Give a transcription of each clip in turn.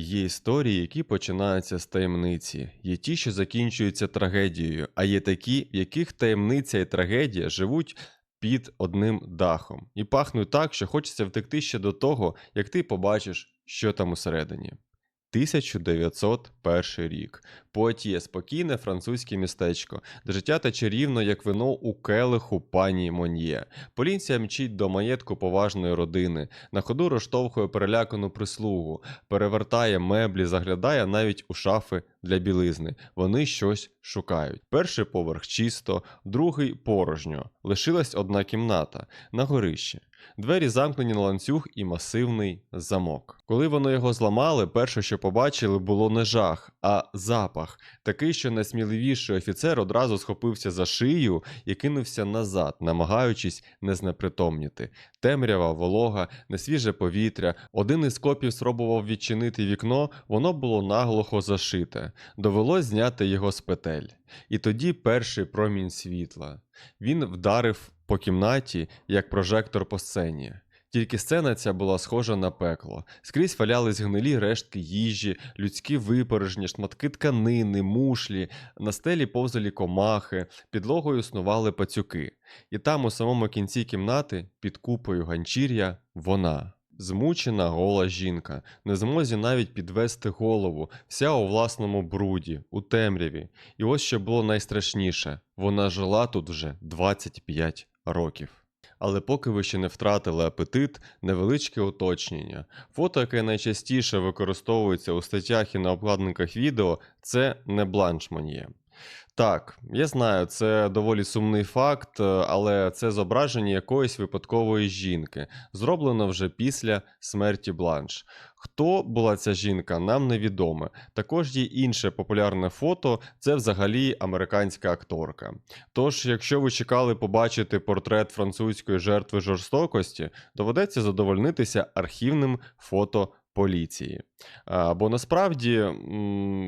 Є історії, які починаються з таємниці, є ті, що закінчуються трагедією, а є такі, в яких таємниця і трагедія живуть під одним дахом і пахнуть так, що хочеться втекти ще до того, як ти побачиш, що там усередині. 1901 рік. Поетіє спокійне французьке містечко, де життя тече рівно, як вино у келиху пані Мон'є. Поліція мчить до маєтку поважної родини, на ходу розштовхує перелякану прислугу, перевертає меблі, заглядає навіть у шафи для білизни. Вони щось шукають. Перший поверх чисто, другий порожньо. Лишилась одна кімната на горищі. Двері замкнені на ланцюг і масивний замок. Коли вони його зламали, перше, що побачили, було не жах, а запах. Такий, що найсміливіший офіцер одразу схопився за шию і кинувся назад, намагаючись не знепритомніти. Темрява, волога, несвіже повітря. Один із копів спробував відчинити вікно, воно було наглухо зашите. Довелось зняти його з петель. І тоді перший промінь світла. Він вдарив по кімнаті, як прожектор по сцені. Тільки сцена ця була схожа на пекло. Скрізь валялись гнилі рештки їжі, людські випорожні, шматки тканини, мушлі, на стелі повзали комахи, підлогою снували пацюки. І там, у самому кінці кімнати, під купою ганчір'я, вона. Змучена гола жінка, не змозі навіть підвести голову, вся у власному бруді, у темряві. І ось що було найстрашніше вона жила тут вже 25 років. Але поки ви ще не втратили апетит, невеличке уточнення. Фото, яке найчастіше використовується у статтях і на обкладинках відео, це не бланш Мон'є. Так, я знаю, це доволі сумний факт, е, але це зображення якоїсь випадкової жінки, зроблено вже після смерті Бланш. Хто була ця жінка, нам невідомо. Також є інше популярне фото, це взагалі американська акторка. Тож, якщо ви чекали побачити портрет французької жертви жорстокості, доведеться задовольнитися архівним фото поліції. Бо насправді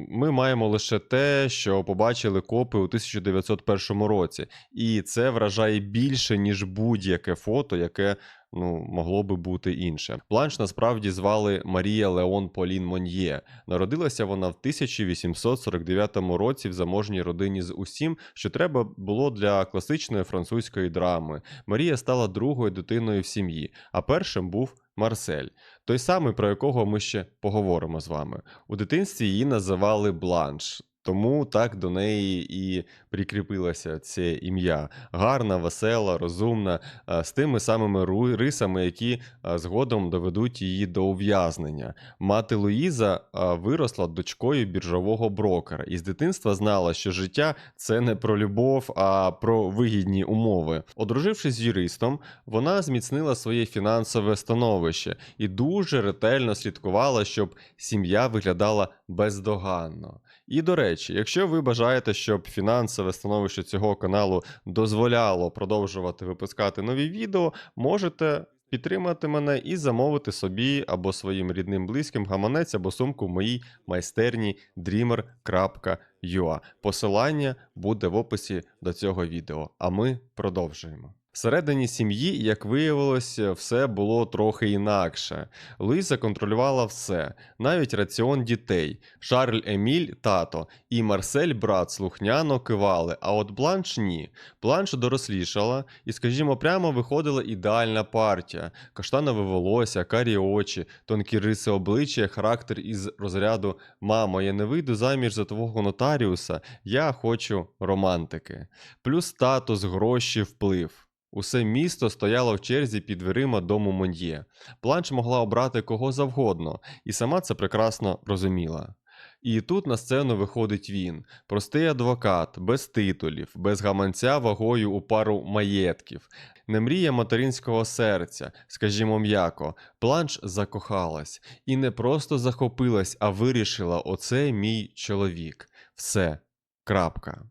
ми маємо лише те, що побачили копи у 1901 році, і це вражає більше, ніж будь-яке фото, яке ну, могло би бути інше. Бланш насправді звали Марія Леон Полін Мон'є. Народилася вона в 1849 році в заможній родині з усім, що треба було для класичної французької драми. Марія стала другою дитиною в сім'ї, а першим був Марсель, той самий, про якого ми ще поговоримо з вами. У дитинстві її називали Бланш. Тому так до неї і прикріпилося це ім'я. Гарна, весела, розумна, з тими самими рисами, які згодом доведуть її до ув'язнення. Мати Луїза виросла дочкою біржового брокера і з дитинства знала, що життя це не про любов, а про вигідні умови. Одружившись з юристом, вона зміцнила своє фінансове становище і дуже ретельно слідкувала, щоб сім'я виглядала бездоганно. І до речі, якщо ви бажаєте, щоб фінансове становище цього каналу дозволяло продовжувати випускати нові відео, можете підтримати мене і замовити собі або своїм рідним близьким гаманець або сумку в моїй майстерні dreamer.ua. Посилання буде в описі до цього відео. А ми продовжуємо. Всередині сім'ї, як виявилося, все було трохи інакше. Луїза контролювала все, навіть раціон дітей. Шарль Еміль, тато, і Марсель, брат, слухняно кивали, а от Бланш ні. Бланш дорослішала, і, скажімо, прямо виходила ідеальна партія: каштанове волосся, карі очі, тонкі риси обличчя, характер із розряду Мамо, я не вийду заміж за твого нотаріуса, я хочу романтики. Плюс статус, гроші, вплив. Усе місто стояло в черзі під дверима дому Мон'є. Бланш могла обрати кого завгодно, і сама це прекрасно розуміла. І тут на сцену виходить він, простий адвокат, без титулів, без гаманця вагою у пару маєтків, не мрія материнського серця, скажімо м'яко, Бланш закохалась і не просто захопилась, а вирішила: оце мій чоловік. Все. Крапка.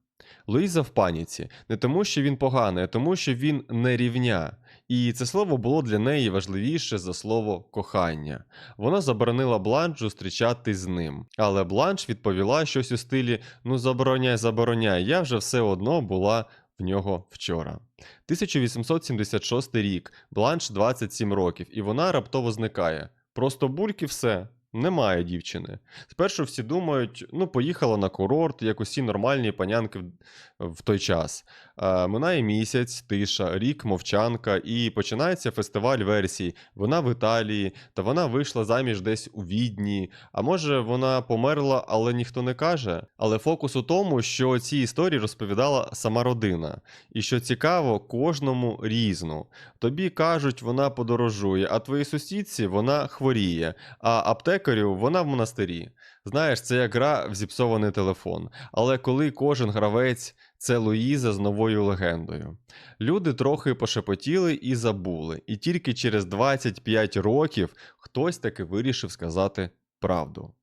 Луїза в паніці не тому, що він поганий, а тому, що він не рівня. І це слово було для неї важливіше за слово кохання. Вона заборонила Бланш зустрічатись з ним. Але Бланш відповіла щось у стилі: Ну, забороняй, забороняй, я вже все одно була в нього вчора. 1876 рік, Бланш 27 років, і вона раптово зникає. Просто бульки все. Немає дівчини. Спершу всі думають, ну, поїхала на курорт, як усі нормальні панянки в, в той час. А, минає місяць, тиша, рік, мовчанка, і починається фестиваль версій. Вона в Італії, та вона вийшла заміж десь у Відні. А може, вона померла, але ніхто не каже. Але фокус у тому, що ці історії розповідала сама родина. І що цікаво, кожному різну. Тобі кажуть, вона подорожує, а твоїй сусідці вона хворіє, а аптекарю вона в монастирі. Знаєш, це як гра в зіпсований телефон. Але коли кожен гравець це Луїза з новою легендою. Люди трохи пошепотіли і забули, і тільки через 25 років хтось таки вирішив сказати правду.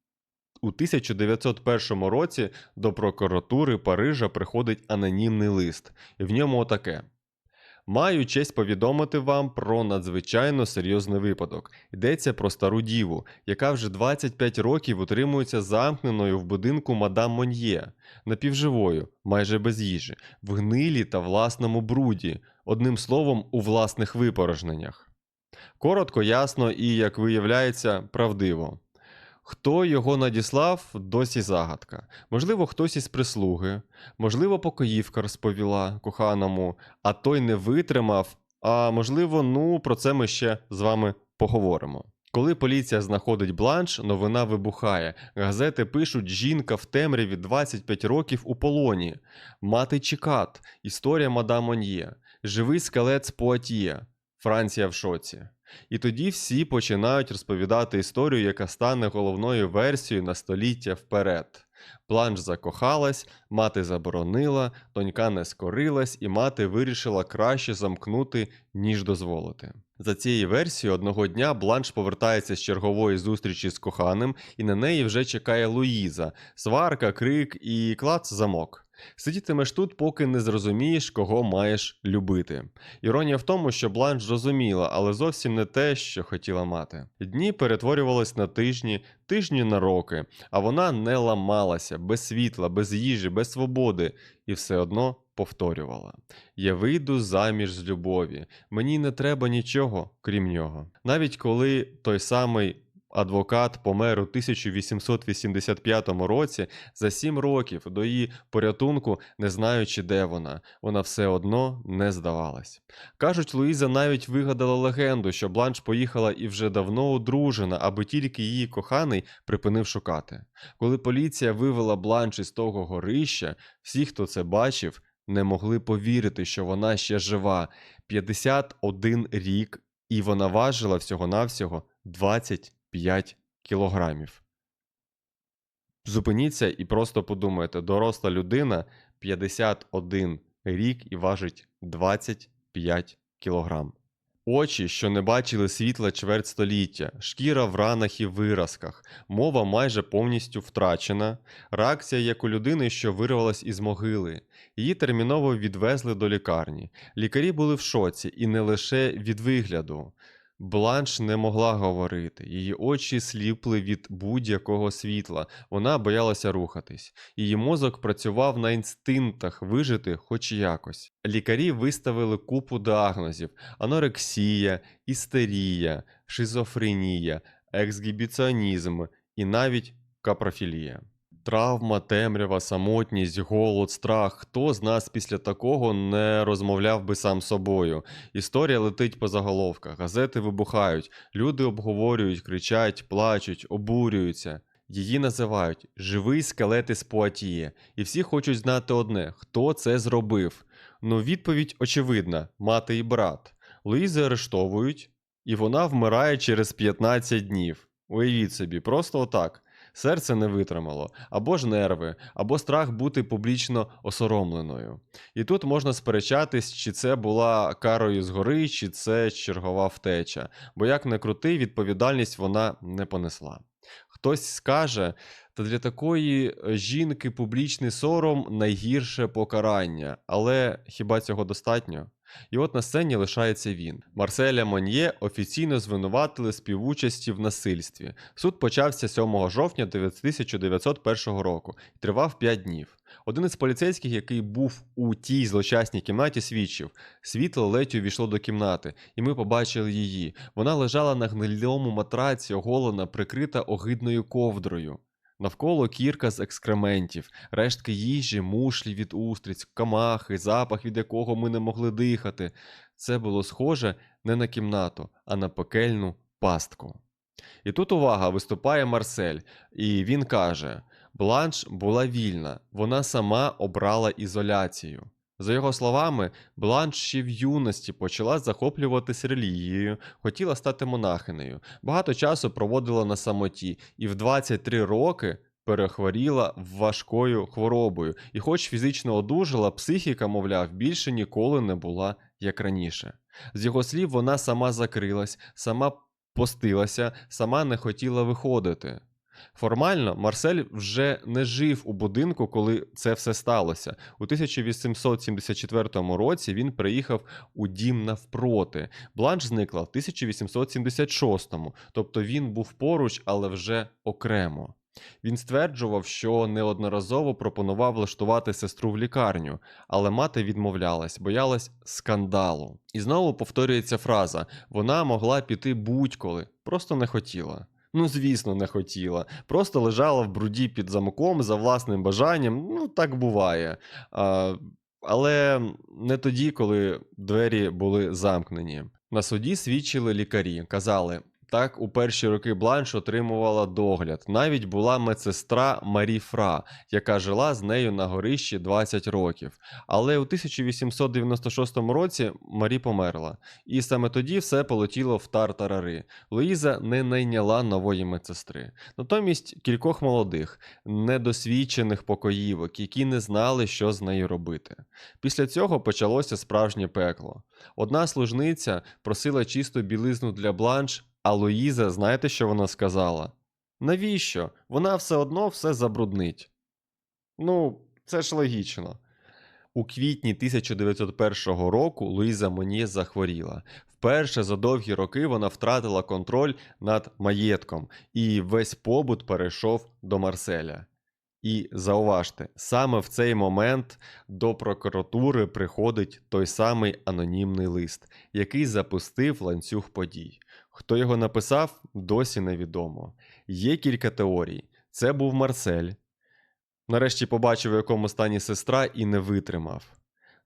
У 1901 році до прокуратури Парижа приходить анонімний лист, і в ньому отаке. Маю честь повідомити вам про надзвичайно серйозний випадок. Йдеться про стару діву, яка вже 25 років утримується замкненою в будинку мадам Мон'є, напівживою, майже без їжі, в гнилі та власному бруді, одним словом, у власних випорожненнях. Коротко, ясно і, як виявляється, правдиво. Хто його надіслав, досі загадка. Можливо, хтось із прислуги, можливо, покоївка розповіла коханому, а той не витримав. А можливо, ну про це ми ще з вами поговоримо. Коли поліція знаходить бланш, новина вибухає. Газети пишуть: жінка в темряві 25 років у полоні, мати Чікат, історія мадам Мон'є, живий скелет з Пуатіє, Франція в шоці. І тоді всі починають розповідати історію, яка стане головною версією на століття вперед. Бланш закохалась, мати заборонила, донька не скорилась, і мати вирішила краще замкнути, ніж дозволити. За цією версією, одного дня Бланш повертається з чергової зустрічі з коханим, і на неї вже чекає Луїза, сварка, крик і клац замок. Сидітимеш тут, поки не зрозумієш, кого маєш любити. Іронія в тому, що Бланш зрозуміла, але зовсім не те, що хотіла мати. Дні перетворювались на тижні, тижні на роки, а вона не ламалася без світла, без їжі, без свободи, і все одно повторювала: Я вийду заміж з любові, мені не треба нічого, крім нього. Навіть коли той самий. Адвокат помер у 1885 році за сім років до її порятунку, не знаючи, де вона. Вона все одно не здавалась. Кажуть, Луїза навіть вигадала легенду, що Бланш поїхала і вже давно одружена, аби тільки її коханий припинив шукати. Коли поліція вивела Бланш із того горища, всі, хто це бачив, не могли повірити, що вона ще жива. 51 рік, і вона важила всього-навсього 20 5 кілограмів. Зупиніться і просто подумайте: доросла людина 51 рік і важить 25 кілограм. Очі, що не бачили світла чверть століття, шкіра в ранах і виразках, мова майже повністю втрачена, реакція як у людини, що вирвалась із могили. Її терміново відвезли до лікарні. Лікарі були в шоці і не лише від вигляду. Бланш не могла говорити, її очі сліпли від будь-якого світла, вона боялася рухатись. Її мозок працював на інстинктах вижити хоч якось. Лікарі виставили купу діагнозів: анорексія, істерія, шизофренія, ексгібіціонізм і навіть капрофілія. Травма, темрява, самотність, голод, страх. Хто з нас після такого не розмовляв би сам собою? Історія летить по заголовках, газети вибухають, люди обговорюють, кричать, плачуть, обурюються. Її називають живий скелет із Пуатіє, і всі хочуть знати одне: хто це зробив. Ну, відповідь очевидна: мати і брат. Луїзи арештовують, і вона вмирає через 15 днів. Уявіть собі, просто отак. Серце не витримало, або ж нерви, або страх бути публічно осоромленою. І тут можна сперечатись, чи це була карою згори, чи це чергова втеча, бо як не крути, відповідальність вона не понесла. Хтось скаже, та для такої жінки публічний сором найгірше покарання, але хіба цього достатньо? І от на сцені лишається він. Марселя Мон'є офіційно звинуватили співучасті в насильстві. Суд почався 7 жовтня 1901 року і тривав 5 днів. Один із поліцейських, який був у тій злочасній кімнаті, свідчив: світло ледь увійшло до кімнати, і ми побачили її. Вона лежала на гнилому матраці, оголена, прикрита огидною ковдрою. Навколо кірка з екскрементів, рештки їжі, мушлі від устриць, камахи, запах, від якого ми не могли дихати. Це було схоже не на кімнату, а на пекельну пастку. І тут увага виступає Марсель, і він каже: Бланш була вільна, вона сама обрала ізоляцію. За його словами, Бланш ще в юності почала захоплюватись релігією, хотіла стати монахинею, багато часу проводила на самоті і в 23 роки перехворіла важкою хворобою. І, хоч фізично одужала, психіка, мовляв, більше ніколи не була як раніше. З його слів, вона сама закрилась, сама постилася, сама не хотіла виходити. Формально Марсель вже не жив у будинку, коли це все сталося. У 1874 році він приїхав у дім навпроти. Бланш зникла в 1876, тобто він був поруч, але вже окремо. Він стверджував, що неодноразово пропонував влаштувати сестру в лікарню, але мати відмовлялась, боялась скандалу. І знову повторюється фраза: вона могла піти будь-коли, просто не хотіла. Ну, звісно, не хотіла. Просто лежала в бруді під замком за власним бажанням. Ну, так буває. А, але не тоді, коли двері були замкнені. На суді свідчили лікарі, казали. Так, у перші роки Бланш отримувала догляд. Навіть була медсестра Марі Фра, яка жила з нею на горищі 20 років. Але у 1896 році Марі померла, і саме тоді все полетіло в тартарари. Луїза не найняла нової медсестри. Натомість кількох молодих, недосвідчених покоївок, які не знали, що з нею робити. Після цього почалося справжнє пекло. Одна служниця просила чисту білизну для бланш. А Луїза, знаєте, що вона сказала? Навіщо? Вона все одно все забруднить. Ну, це ж логічно. У квітні 1901 року Луїза Монє захворіла. Вперше за довгі роки вона втратила контроль над маєтком, і весь побут перейшов до Марселя. І зауважте, саме в цей момент до прокуратури приходить той самий анонімний лист, який запустив ланцюг подій. Хто його написав, досі невідомо. Є кілька теорій. Це був Марсель. Нарешті побачив, у якому стані сестра, і не витримав.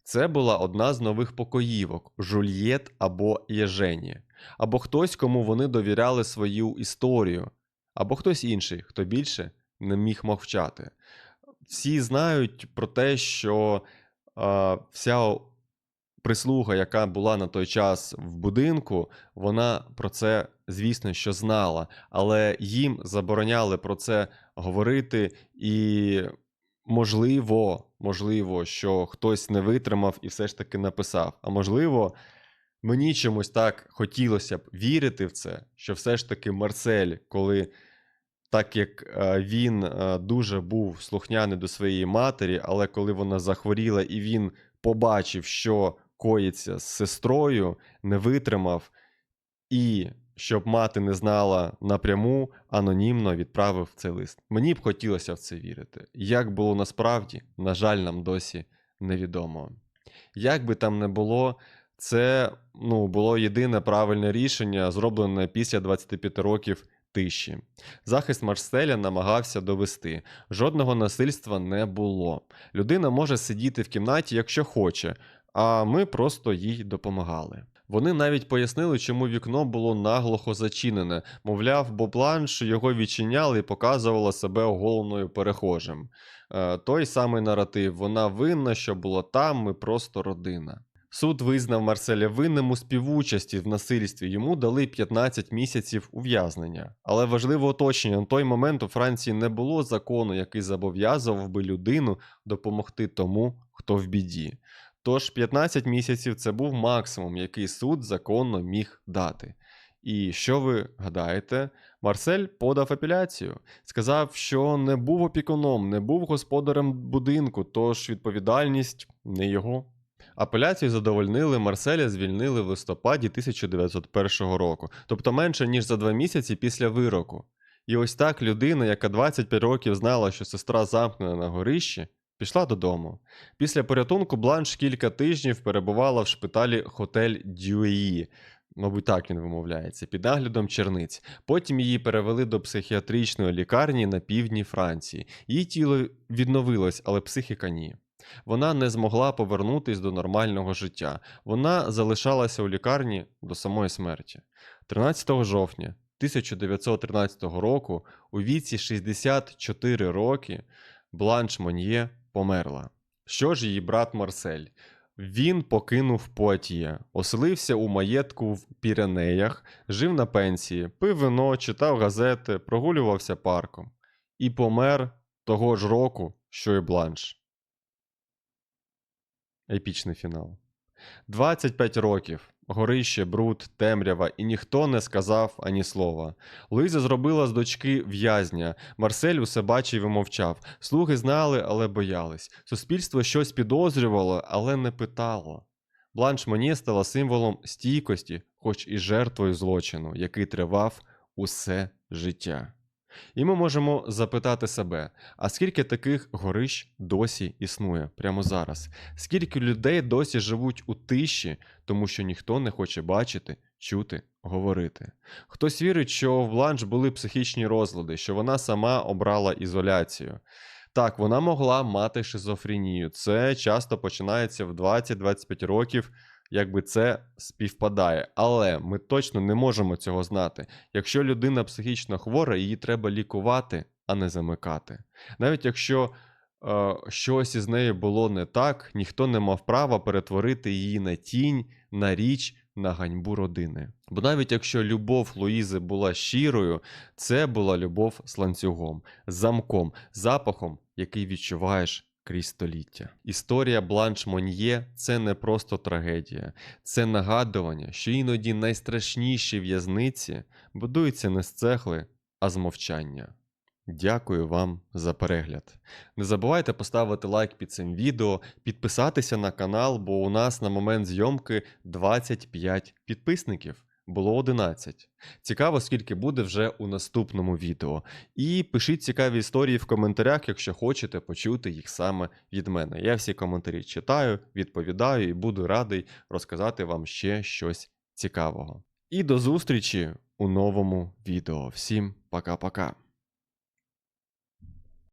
Це була одна з нових покоївок Жульєт або Єжені, або хтось, кому вони довіряли свою історію, або хтось інший, хто більше не міг мовчати. Всі знають про те, що а, вся прислуга, яка була на той час в будинку, вона про це, звісно, що знала, але їм забороняли про це говорити, і можливо, можливо, що хтось не витримав і все ж таки написав. А можливо, мені чомусь так хотілося б вірити в це, що все ж таки Марсель, коли. Так як е, він е, дуже був слухняний до своєї матері, але коли вона захворіла і він побачив, що коїться з сестрою, не витримав, і щоб мати не знала напряму, анонімно відправив цей лист. Мені б хотілося в це вірити. Як було насправді, на жаль, нам досі невідомо. Як би там не було, це ну, було єдине правильне рішення, зроблене після 25 років тиші. Захист Марселя намагався довести: жодного насильства не було. Людина може сидіти в кімнаті, якщо хоче, а ми просто їй допомагали. Вони навіть пояснили, чому вікно було наглухо зачинене, мовляв, бо планш його відчиняли і показувала себе оголеною перехожим. Е, той самий наратив: вона винна, що було там, ми просто родина. Суд визнав Марселя винним у співучасті в насильстві. Йому дали 15 місяців ув'язнення. Але важливе уточнення: на той момент у Франції не було закону, який зобов'язував би людину допомогти тому, хто в біді. Тож 15 місяців це був максимум, який суд законно міг дати. І що ви гадаєте? Марсель подав апеляцію, сказав, що не був опікуном, не був господарем будинку, тож відповідальність не його. Апеляцію задовольнили, Марселя звільнили в листопаді 1901 року, тобто менше ніж за два місяці після вироку. І ось так людина, яка 25 років знала, що сестра замкнена на горищі, пішла додому. Після порятунку Бланш кілька тижнів перебувала в шпиталі Хотель Дюї. Мабуть, так він вимовляється, під наглядом черниць. Потім її перевели до психіатричної лікарні на півдні Франції. Її тіло відновилось, але психіка ні. Вона не змогла повернутись до нормального життя. Вона залишалася у лікарні до самої смерті. 13 жовтня 1913 року у віці 64 роки Бланш Мон'є померла. Що ж її брат Марсель? Він покинув Пуатьє, оселився у маєтку в Піренеях, жив на пенсії, пив вино, читав газети, прогулювався парком. І помер того ж року, що й Бланш. Епічний фінал. 25 років. Горище, бруд, темрява, і ніхто не сказав ані слова. Луїза зробила з дочки в'язня. Марсель усе бачив і мовчав. Слуги знали, але боялись. Суспільство щось підозрювало, але не питало. Бланш Монє стала символом стійкості, хоч і жертвою злочину, який тривав усе життя. І ми можемо запитати себе: а скільки таких горищ досі існує прямо зараз? Скільки людей досі живуть у тиші, тому що ніхто не хоче бачити, чути, говорити? Хтось вірить, що в Бланш були психічні розлади, що вона сама обрала ізоляцію. Так, вона могла мати шизофренію. Це часто починається в 20-25 років, якби це співпадає. Але ми точно не можемо цього знати. Якщо людина психічно хвора, її треба лікувати, а не замикати. Навіть якщо е, щось із нею було не так, ніхто не мав права перетворити її на тінь, на річ, на ганьбу родини. Бо навіть якщо любов Луїзи була щирою, це була любов з ланцюгом, замком, запахом, який відчуваєш крізь століття. Історія Бланш Мон'є це не просто трагедія, це нагадування, що іноді найстрашніші в'язниці будуються не з цегли, а з мовчання. Дякую вам за перегляд. Не забувайте поставити лайк під цим відео, підписатися на канал, бо у нас на момент зйомки 25 підписників. Було 11. Цікаво, скільки буде вже у наступному відео. І пишіть цікаві історії в коментарях, якщо хочете почути їх саме від мене. Я всі коментарі читаю, відповідаю і буду радий розказати вам ще щось цікавого. І до зустрічі у новому відео. Всім пока-пока.